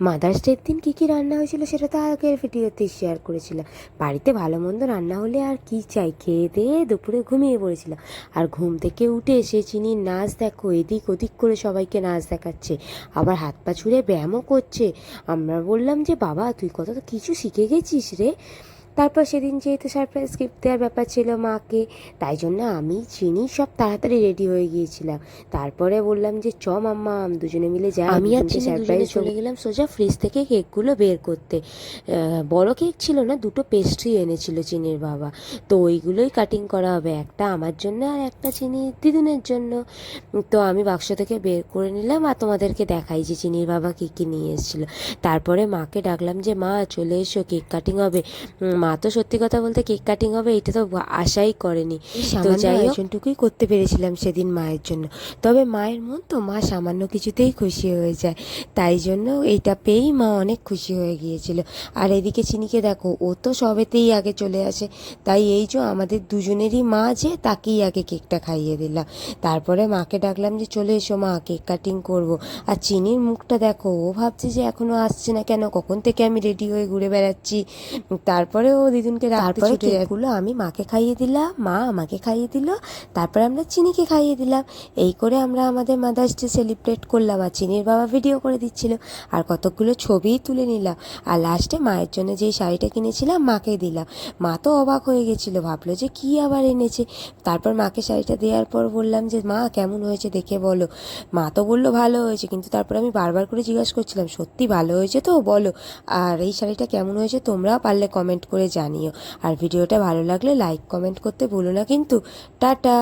Mother's ডের দিন কী কী রান্না হয়েছিল সেটা তো আগের ভিডিওতে শেয়ার করেছিলাম বাড়িতে ভালো মন্দ রান্না হলে আর কি চাই? খেয়ে দিয়ে দুপুরে ঘুমিয়ে পড়েছিলাম আর ঘুম থেকে উঠে এসে চিনি নাচ দেখো, এদিক ওদিক করে সবাইকে নাচ দেখাচ্ছে। আবার হাত পা ছুঁড়ে ব্যায়ামও করছে। আমরা বললাম যে, বাবা, তুই কত তো কিছু শিখে গেছিস রে? তারপর সেদিন যেহেতু সারপ্রাইজ গিফট দেওয়ার ব্যাপার ছিল মাকে তাই জন্য আমি চিনি সব তাড়াতাড়ি রেডি হয়ে গিয়েছিলাম। তারপরে বললাম যে চ মাম্মা দুজনে মিলে যাই আমি আর দুজনে চলে গেলাম সোজা ফ্রিজ থেকে কেকগুলো বের করতে। বড় কেক ছিল না দুটো পেস্ট্রি এনেছিল চিনির বাবা। তো ওইগুলোই কাটিং করা হবে একটা আমার জন্য আর একটা চিনি দিদুনের জন্য। তো আমি বাক্স থেকে বের করে নিলাম আর তোমাদেরকে দেখাই যে চিনির বাবা কী কী নিয়ে এসেছিল। তারপরে মাকে ডাকলাম যে মা চলে এসো কেক কাটিং হবে। মা তো সত্যি কথা বলতে কেক কাটিং হবে এটা তো আশাই করেনি। তো যাই আয়োজনটুকুই করতে পেরেছিলাম সেদিন মায়ের জন্য। তবে মায়ের মন তো মা সামান্য কিছুতেই খুশি হয়ে যায়। তাই জন্য এইটা পেয়েই মা অনেক খুশি হয়ে গিয়েছিল। আর এদিকে চিনিকে দেখো ও তো সবেতেই আগে চলে আসে। তাই এই যে আমাদের দুজনেরই মা যে তাকেই আগে কেকটা খাইয়ে দিলাম। তারপরে মাকে ডাকলাম যে চলে এসো মা কেক কাটিং করব। আর চিনির মুখটা দেখো ও ভাবছে যে এখনও আসছে না কেন কখন থেকে আমি রেডি হয়ে ঘুরে বেড়াচ্ছি। তারপরে ও দিদুনকে তারপরে কেকগুলো আমি মাকে খাইয়ে দিলাম মা আমাকে খাইয়ে দিল তারপরে আমরা চিনিকে খাইয়ে দিলাম। এই করে আমরা আমাদের মাদার্স ডে সেলিব্রেট করলাম আর চিনির বাবা ভিডিও করে দিচ্ছিল আর কতগুলো ছবিই তুলে নিলাম। আর লাস্টে মায়ের জন্য যেই শাড়িটা কিনেছিলাম মাকে দিলাম। মা তো অবাক হয়ে গেছিল ভাবলো যে কি আবার এনেছে। তারপর মাকে শাড়িটা দেওয়ার পর বললাম যে মা কেমন হয়েছে দেখে বলো। মা তো বলল ভালো হয়েছে। কিন্তু তারপর আমি বারবার করে জিজ্ঞাসা করছিলাম সত্যি ভালো হয়েছে তো? বলো। আর এই শাড়িটা কেমন হয়েছে তোমরাও পারলে কমেন্ট করে জানিও। আর ভিডিওটা ভালো লাগলে লাইক কমেন্ট করতে ভুলো না। কিন্তু টাটা!